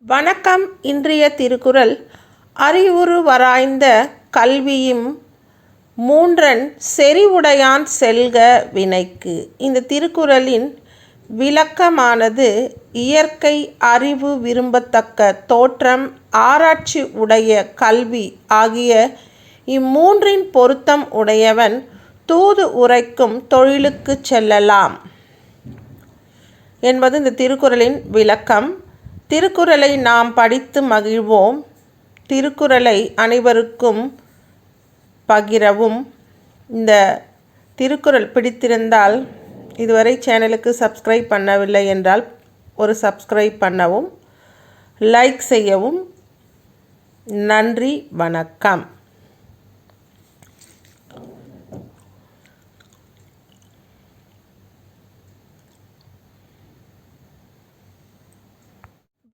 வணக்கம் இன்றைய திருக்குறள். அறிவுறு வராய்ந்த கல்வியும் மூன்றன் செறிவுடையான் செல்க வினைக்கு. இந்த திருக்குறளின் விளக்கமானது இயற்கை அறிவு விரும்பத்தக்க தோற்றம் ஆராய்ச்சி உடைய கல்வி ஆகிய இம்மூன்றின் பொருத்தம் உடையவன் தூது உரைக்கும் தொழிலுக்குச் செல்லலாம். என்பது இந்த திருக்குறளின் விளக்கம். திருக்குறளை நாம் படித்து மகிழ்வோம். திருக்குறளை அனைவருக்கும் பகிரவும். இந்த திருக்குறள் பிடித்திருந்தால் இதுவரை சேனலுக்கு சப்ஸ்கிரைப் பண்ணவில்லை என்றால் ஒரு சப்ஸ்கிரைப் பண்ணவும் லைக் செய்யவும். நன்றி வணக்கம்.